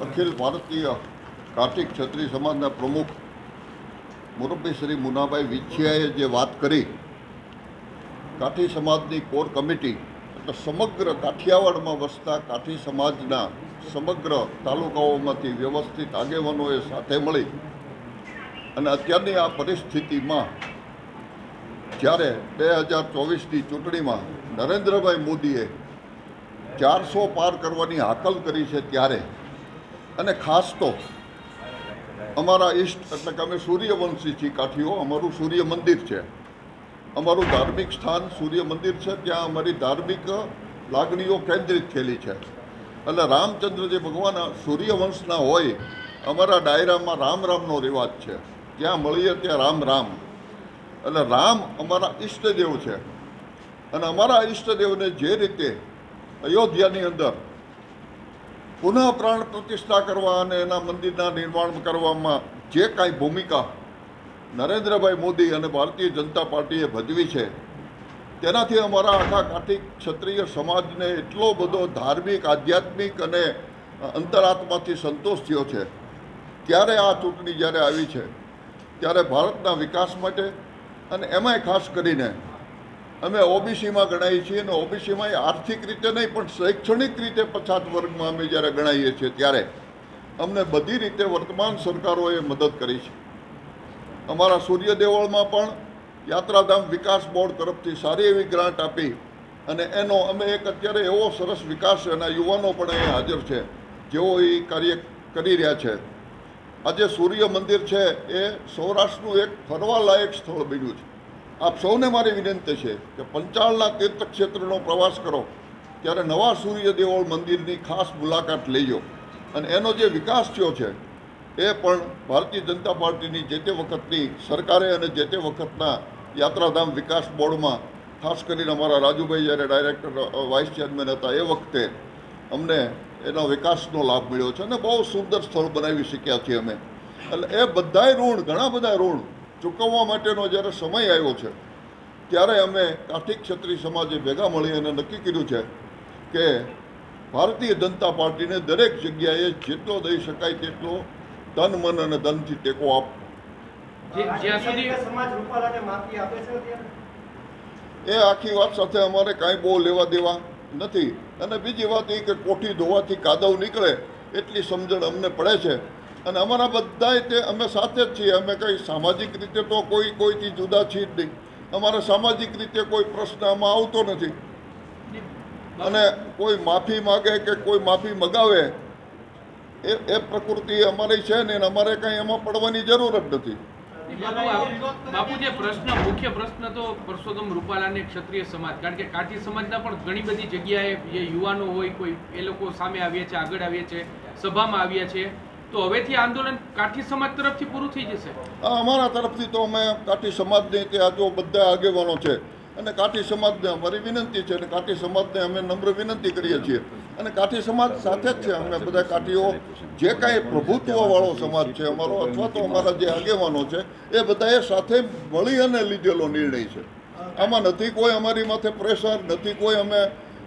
અખિલ ભારતીય કાર્તિક ક્ષત્રિય સમાજના પ્રમુખ મુરબ્બી શ્રી મુનાભાઈ વિછિયાએ જે વાત કરી, કાઠી સમાજની કોર કમિટી એટલે સમગ્ર કાઠિયાવાડમાં વસતા કાઠી સમાજના સમગ્ર તાલુકાઓમાંથી વ્યવસ્થિત આગેવાનોએ સાથે મળી અને અત્યારની આ પરિસ્થિતિમાં જ્યારે બે હજાર ચોવીસની ચૂંટણીમાં નરેન્દ્રભાઈ મોદીએ ચારસો પાર કરવાની હાકલ કરી છે ત્યારે અને ખાસ તો અમારા ઈષ્ટ, એટલે કે અમે સૂર્યવંશી છીએ કાઠીઓ, અમારું સૂર્ય મંદિર છે. અમારું ધાર્મિક સ્થાન સૂર્ય મંદિર છે, ત્યાં અમારી ધાર્મિક લાગણીઓ કેન્દ્રિત થયેલી છે. એટલે રામચંદ્ર જે ભગવાન સૂર્યવંશના હોય, અમારા ડાયરામાં રામ રામનો રિવાજ છે. જ્યાં મળીએ ત્યાં રામ રામ. એટલે રામ અમારા ઈષ્ટદેવ છે. અને અમારા ઈષ્ટદેવને જે રીતે અયોધ્યાની અંદર પુનઃ પ્રાણ પ્રતિષ્ઠા કરવા અને એના મંદિરના નિર્માણ કરવામાં જે કાંઈ ભૂમિકા નરેન્દ્રભાઈ મોદી અને ભારતીય જનતા પાર્ટીએ ભજવી છે, તેનાથી અમારા આખા કાઠી ક્ષત્રિય સમાજને એટલો બધો ધાર્મિક, આધ્યાત્મિક અને અંતરાત્માથી સંતોષ થયો છે. ત્યારે આ ચૂંટણી જ્યારે આવી છે, ત્યારે ભારતના વિકાસ માટે અને એમાંય ખાસ કરીને અમે ઓબીસીમાં ગણાઈએ છીએ અને ઓબીસીમાં આર્થિક રીતે નહીં, પણ શૈક્ષણિક રીતે પછાત વર્ગમાં અમે જ્યારે ગણાઈએ છીએ ત્યારે અમને બધી રીતે વર્તમાન સરકારોએ મદદ કરી છે. અમારા સૂર્ય દેવળમાં પણ યાત્રાધામ વિકાસ બોર્ડ તરફથી સારી એવી ગ્રાન્ટ આપી અને એનો અમે એક અત્યારે એવો સરસ વિકાસ એના યુવાનો પણ અહીંયા હાજર છે, જેઓ એ કાર્ય કરી રહ્યા છે. આજે સૂર્ય મંદિર છે, એ સૌરાષ્ટ્રનું એક ફરવાલાયક સ્થળ બન્યું છે. આપ સૌને મારી વિનંતી છે કે પંચાળના તીર્થક્ષેત્રનો પ્રવાસ કરો, ત્યારે નવા સૂર્યદેવળ મંદિરની ખાસ મુલાકાત લેજો. અને એનો જે વિકાસ થયો છે, એ પણ ભારતીય જનતા પાર્ટીની જે તે વખતની સરકારે અને જે તે વખતના યાત્રાધામ વિકાસ બોર્ડમાં, ખાસ કરીને અમારા રાજુભાઈ જ્યારે ડાયરેક્ટર વાઇસ ચેરમેન હતા એ વખતે, અમને એનો વિકાસનો લાભ મળ્યો છે અને બહુ સુંદર સ્થળ બનાવી શક્યા છીએ અમે. એટલે એ બધાય ઋણ, ઘણા બધા ઋણ ચૂકવવા માટેનો જ્યારે સમય આવ્યો છે ત્યારે અમે કાઠી ક્ષત્રિય સમાજે ભેગા મળી અને નક્કી કર્યું છે કે ભારતીય જનતા પાર્ટીને દરેક જગ્યાએ જેટલો દઈ શકાય તેટલો તન મન અને ધનથી ટેકો આપ જે- જ્યાં સુધી સમાજ રૂપાલાને માફી આપે છે અત્યારે? એ આખી વાત સાથે અમારે કાંઈ બહુ લેવા દેવા નથી. અને બીજી વાત એ કે કોઠી ધોવાથી કાદવ નીકળે એટલી સમજણ અમને પડે છે અને અમારા બધાય તે અમે સાથે જ છીએ. અમે કંઈ સામાજિક રીતે તો કોઈ, કોઈથી જુદા છીએ જ નહીં. અમારે સામાજિક રીતે કોઈ પ્રશ્ન આમાં આવતો નથી. અને કોઈ માફી માગે કે કોઈ માફી મગાવે, એ એ પ્રકૃતિ અમારી છે ને અમારે કંઈ એમાં પડવાની જરૂર જ નથી. બાપુ, જે પ્રશ્ન, મુખ્ય પ્રશ્ન તો પરસોત્તમ રૂપાલાને ક્ષત્રિય સમાજ. કારણ કે કાઠી સમાજના પણ ઘણી બધી જગ્યાએ જે યુવાનો હોય, કોઈ એ લોકો સામે આવ્યા છે, આગળ આવ્યા છે, સભામાં આવ્યા છે. તો હવેથી આંદોલન કાઠી સમાજ તરફથી પૂરું થઈ જશે? અમારા તરફથી તો અમે કાઠી સમાજની કે આજો બધા આગેવાનો છે, અને કાઠી સમાજને અમારી વિનંતી છે, અને કાઠી સમાજને અમે નમ્ર વિનંતી કરીએ છીએ. અને કાઠી સમાજ સાથે જ છે, અમે બધા કાઠીઓ. જે કાંઈ પ્રભુત્વવાળો સમાજ છે અમારો, અથવા તો અમારા જે આગેવાનો છે, એ બધાએ સાથે મળી અને લીધેલો નિર્ણય છે. આમાં નથી કોઈ અમારી માથે પ્રેશર, નથી કોઈ અમે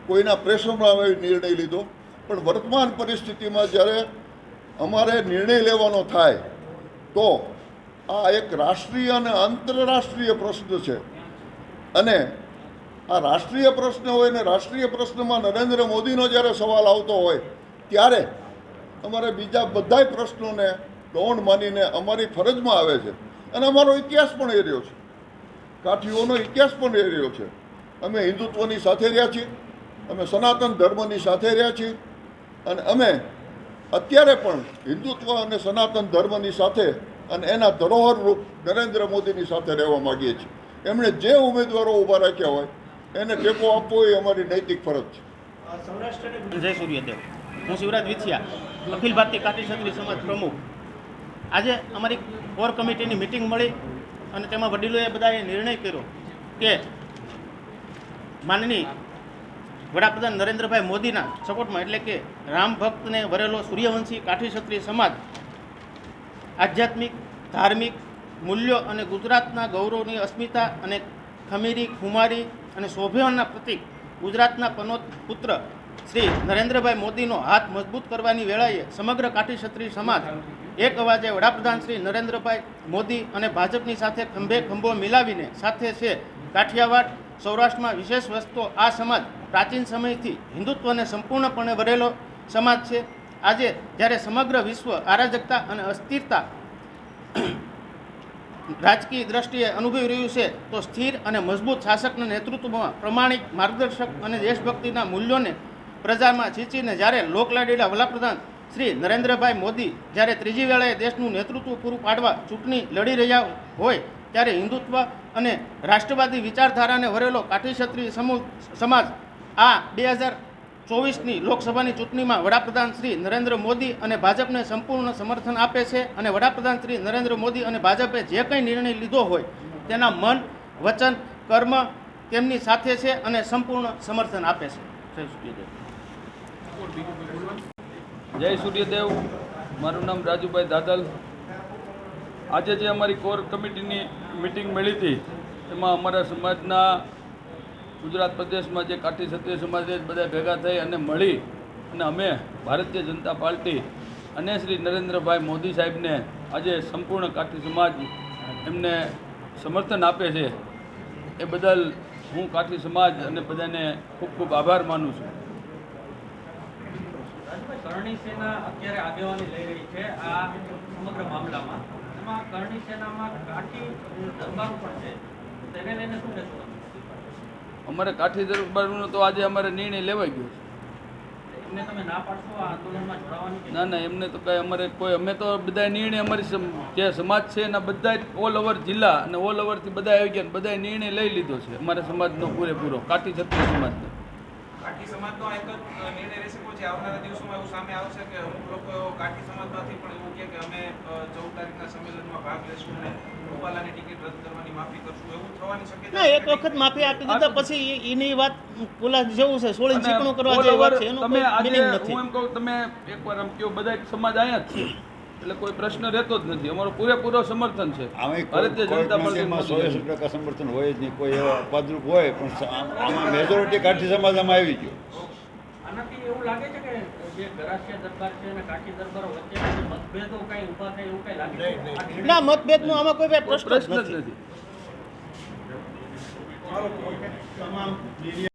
કોઈના પ્રેશરમાં નિર્ણય લીધો. પણ વર્તમાન પરિસ્થિતિમાં જ્યારે અમારે નિર્ણય લેવાનો થાય, તો આ એક રાષ્ટ્રીય અને આંતરરાષ્ટ્રીય પ્રશ્ન છે. અને આ રાષ્ટ્રીય પ્રશ્ન હોય ને રાષ્ટ્રીય પ્રશ્નમાં નરેન્દ્ર મોદીનો જ્યારે સવાલ આવતો હોય, ત્યારે અમારે બીજા બધાય પ્રશ્નોને ડોણ માનીને અમારી ફરજમાં આવે છે. અને અમારો ઇતિહાસ પણ એ રહ્યો છે. કાઠીઓનો ઇતિહાસ પણ એ રહ્યો છે. અમે હિન્દુત્વની સાથે રહ્યા છીએ, અમે સનાતન ધર્મની સાથે રહ્યા છીએ, અને અમે અત્યારે પણ હિન્દુત્વ અને સનાતન ધર્મની સાથે અને એના ધરોહર રૂપ નરેન્દ્ર મોદીની સાથે રહેવા માગીએ છીએ. એમણે જે ઉમેદવારો ઊભા રાખ્યા હોય, એને ટેકો આપવો એ અમારી નૈતિક ફરજ છે. જય સૂર્યદેવ. હું શિવરાજ વિછિયા, અખિલ ભારતીય કાઠી ક્ષત્રિય સમાજ પ્રમુખ. આજે અમારી કોર કમિટીની મિટિંગ મળી અને તેમાં વડીલોએ બધાએ નિર્ણય કર્યો કે માનની વડાપ્રધાન નરેન્દ્રભાઈ મોદીના સપોર્ટમાં એટલે કે રામ ભક્તને વરેલો સૂર્યવંશી કાઠી ક્ષત્રિય સમાજ, આધ્યાત્મિક, ધાર્મિક, મૂલ્યો અને ગુજરાતના ગૌરવની અસ્મિતા અને ખમીરી, ખુમારી અને શોભ્યના પ્રતીક ગુજરાતના પનોત પુત્ર શ્રી નરેન્દ્રભાઈ મોદીનો હાથ મજબૂત કરવાની વેળાએ સમગ્ર કાઠી ક્ષત્રિય સમાજ એક અવાજે વડાપ્રધાન શ્રી નરેન્દ્રભાઈ મોદી અને ભાજપની સાથે ખંભે ખંભો મિલાવીને સાથે છે કાઠિયાવાડ, સૌરાષ્ટ્રમાં વિશેષ વસ્તુ આ સમાજ પ્રાચીન સમયથી હિન્દુત્વને સંપૂર્ણપણે વરેલો સમાજ છે. આજે જ્યારે સમગ્ર વિશ્વ અરાજકતા અને અસ્થિરતા રાજકીય દ્રષ્ટિએ અનુભવી રહ્યું છે, તો સ્થિર અને મજબૂત શાસકના નેતૃત્વમાં પ્રમાણિક માર્ગદર્શક અને દેશભક્તિના મૂલ્યોને પ્રજામાં છીંચીને જ્યારે લોકલાડીલા વડાપ્રધાન શ્રી નરેન્દ્રભાઈ મોદી જ્યારે ત્રીજી વેળાએ દેશનું નેતૃત્વ પૂરું પાડવા ચૂંટણી લડી રહ્યા હોય, ત્યારે હિન્દુત્વ અને રાષ્ટ્રવાદી વિચારધારાને વરેલો કાઠી ક્ષત્રિય સમૂહ, સમાજ આ બે હજાર ચોવીસની લોકસભાની ચૂંટણીમાં વડાપ્રધાન શ્રી નરેન્દ્ર મોદી અને ભાજપને સંપૂર્ણ સમર્થન આપે છે અને વડાપ્રધાન શ્રી નરેન્દ્ર મોદી અને ભાજપે જે કંઈ નિર્ણય લીધો હોય તેના મન, વચન, કર્મ તેમની સાથે છે અને સંપૂર્ણ સમર્થન આપે છે. જય સૂર્યદેવ. મારું નામ રાજુભાઈ દાદલ. આજે જે અમારી કોર કમિટીની મિટિંગ મળી હતી, એમાં અમારા સમાજના ગુજરાત પ્રદેશમાં જે કાઠી ક્ષત્રિય સમાજ બધા ભેગા થઈ અને મળી અને અમે ભારતીય જનતા પાર્ટી અને શ્રી નરેન્દ્રભાઈ મોદી સાહેબને આજે સંપૂર્ણ કાઠી સમાજ એમને સમર્થન આપે છે, એ બદલ હું કાઠી સમાજ અને બધાને ખૂબ ખૂબ આભાર માનું છું. કરણી સેના અત્યારે આગેવાની લઈ રહી છે આ સમગ્ર મામલામાં. એમાં કરણી સેનામાં કાઠી દરબારો પણ છે. તેને લઈને શું કહેશો? અમારે કાઠી દરબારનો તો આજે અમારે નિર્ણય લેવાઈ ગયો છે. ના ના એમને તો કાંઈ અમારે કોઈ અમે તો બધા નિર્ણય અમારી જે સમાજ છે એના બધા ઓલ ઓવર જિલ્લા અને ઓલ ઓવરથી બધા આવી ગયા બધા નિર્ણય લઈ લીધો છે અમારા સમાજનો પૂરેપૂરો કાઠી છત્રી સમાજનો. કાઠી સમાજનો આ એક નિર્ણય રહેશે પછી આવનારા દિવસોમાં એવું સામે આવશે કે અમુક લોકો કાઠી સમાજમાંથી પણ એવું કહે કે અમે ચૌદ તારીખના સંમેલનમાં ભાગ લેશું અને રૂપાલાની ટિકિટ રદ કરવાની માફી કરશું એવું થવાની શક્યતા ના એક વખત માફી આપી દીધા પછી એની વાત પુલા જેવું છે સોળી ચીકણું કરવા જેવું છે એનું તમે કોઈ મિનિંગ નથી. હું એમ કહું તમે એકવાર આમ કયો બધા સમાજ આયા જ છે. એટલે કોઈ પ્રશ્ન રહેતો જ નથી. અમારો પૂરેપૂરો સમર્થન છે. આમે ભારતીય જનતા પાર્ટીમાં ટકા સમર્થન હોય જ નહીં. કોઈ એવો અપદ્રુપ હોય પણ આમાં મેજોરિટી કાઠી સમાજમાં આવી ગયો. આનાથી એવું લાગે છે કે જે ગરાસિયા દરબાર છે અને કાઠી દરબારો વચ્ચે જે મતભેદો કઈ ઊભા થાય એવું કઈ લાગે છે? આ નિર્ણય ના મતભેદનો આમાં કોઈ પ્રશ્ન જ પ્રશ્ન જ નથી. નથી.